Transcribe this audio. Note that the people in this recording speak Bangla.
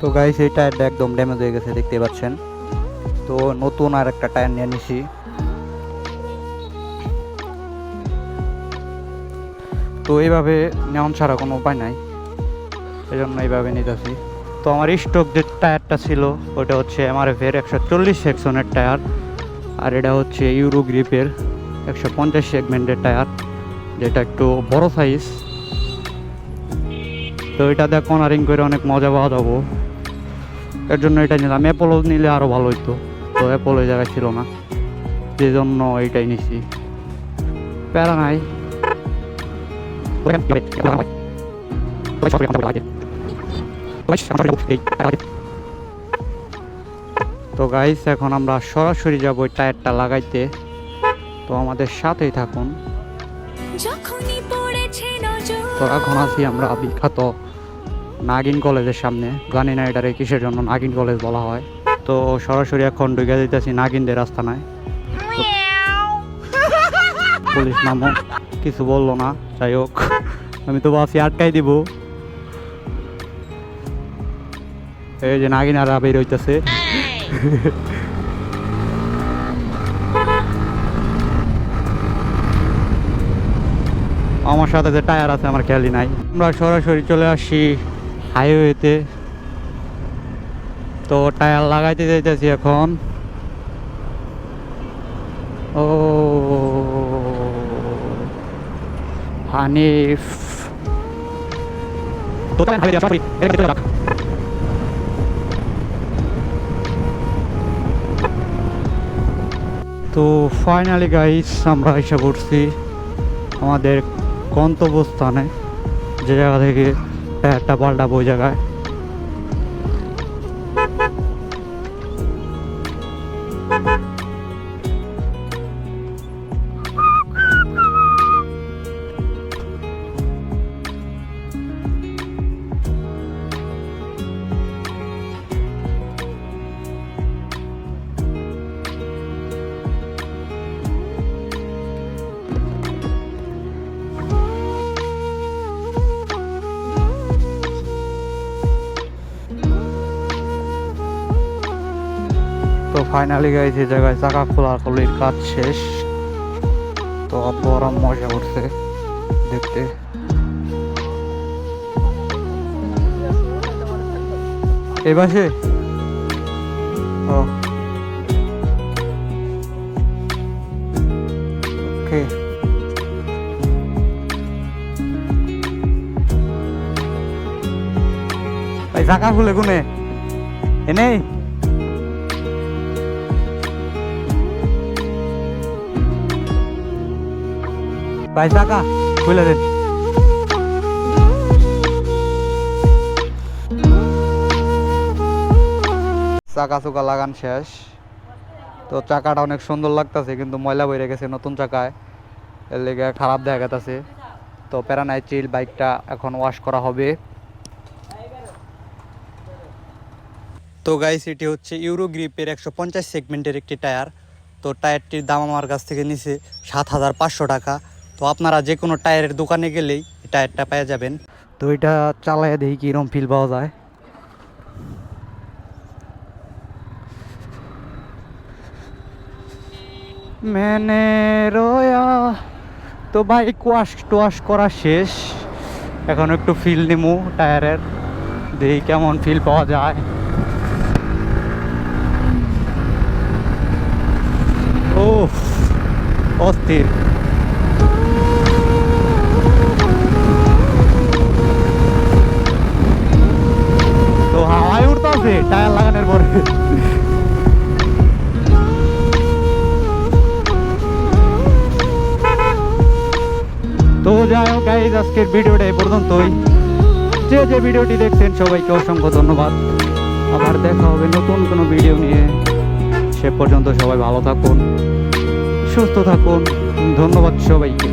তো গাইস এই টায়ারটা একদম ড্যামেজ হয়ে গেছে দেখতে পাচ্ছেন। তো নতুন আর একটা টায়ার নিয়ে নিছি। তো এইভাবে নেওয়ান ছাড়া কোনো উপায় নাই। এই জন্য এইভাবে নিতেছি। তো আমার স্টক যে টায়ারটা ছিল, ওটা হচ্ছে এমআরএফ এফের একশো চল্লিশ সেকশনের টায়ার। আর এটা হচ্ছে ইউরো গ্রিপের একশো পঞ্চাশ সেগমেন্টের টায়ার, যেটা একটু বড় সাইজ তো এটা দিয়ে কর্নারিং করে অনেক মজা পাওয়া যাব। এর জন্য এটা নিলাম। অ্যাপোলো নিলে আরও ভালো হইতো। তো অ্যাপোলো জায়গায় ছিল না। যে জন্য এইটাই নিছি। প্যারা নাই। তো গাইস এখন আমরা সরাসরি যাব ওই টায়ারটা লাগাইতে। তো আমাদের সাথেই থাকুন। তো এখন আছি আমরা বিখ্যাত নাগিন কলেজের সামনে। জানি না এটারে কিসের জন্য নাগিন কলেজ বলা হয়। তো সরাসরি এখন ঢুকে দিতেছি নাগিনদের রাস্তানায় পুলিশ নামো। কিছু বলল না যাই হোক। আমি তো ভাবছি আটকাই দিব। এই যে নাগিনারা বের হইতেছে। আমার সাথে যে টায়ার আছে আমার খেয়ালি নাই। আমরা সরাসরি চলে আসি হাইওয়েতে। তো টায়ার লাগাইতে যাইতেছি এখন। ও, হানিফ। তো ফাইনালি গাইস, আমরা এসে পড়ছি আমাদের গন্তব্যস্থানে, যে জায়গা থেকে টায়ারটা পাল্টাবো ওই জায়গায়। তো ফাইনালি গাইজ এই জায়গায় চাকা খোলা খোলির কাজ শেষ। তো বড় মজা উঠছে দেখতে। এই পাশে? ওকে। ভাই চাকা খুলে কোনে এনেই ভাই চাকা খুলে চাকা চুকা লাগান শেষ। তো চাকাটা অনেক সুন্দর লাগতেছে, কিন্তু ময়লা বইরে গেছে নতুন চাকায়। এর লেগে খারাপ দেখা গেছে তো প্যারানাই চিল বাইকটা এখন ওয়াশ করা হবে। তো গাইস এটি হচ্ছে ইউরো গ্রিপের একশো পঞ্চাশ সেগমেন্টের একটি টায়ার তো টায়ারটির দাম আমার কাছ থেকে নিছে সাত হাজার পাঁচশো টাকা। তো আপনারা যে কোনো টায়ারের দোকানে গেলেই টায়ারটা পেয়ে যাবেন। তো এটা চালায় দেখি কীরকম ফিল পাওয়া যায়। মেনে রোয়া, তো বাইক ওয়াশ টোয়াশ করা শেষ। এখন একটু ফিল নিমু টায়ারের, দেখি কেমন ফিল পাওয়া যায়। ও অস্থির। যাই হোক আজকের ভিডিওটা এই পর্যন্তই। যে যে ভিডিওটি দেখছেন, সবাইকে অসংখ্য ধন্যবাদ। আবার দেখা হবে নতুন কোনো ভিডিও নিয়ে। সে পর্যন্ত সবাই ভালো থাকুন, সুস্থ থাকুন। ধন্যবাদ সবাইকে।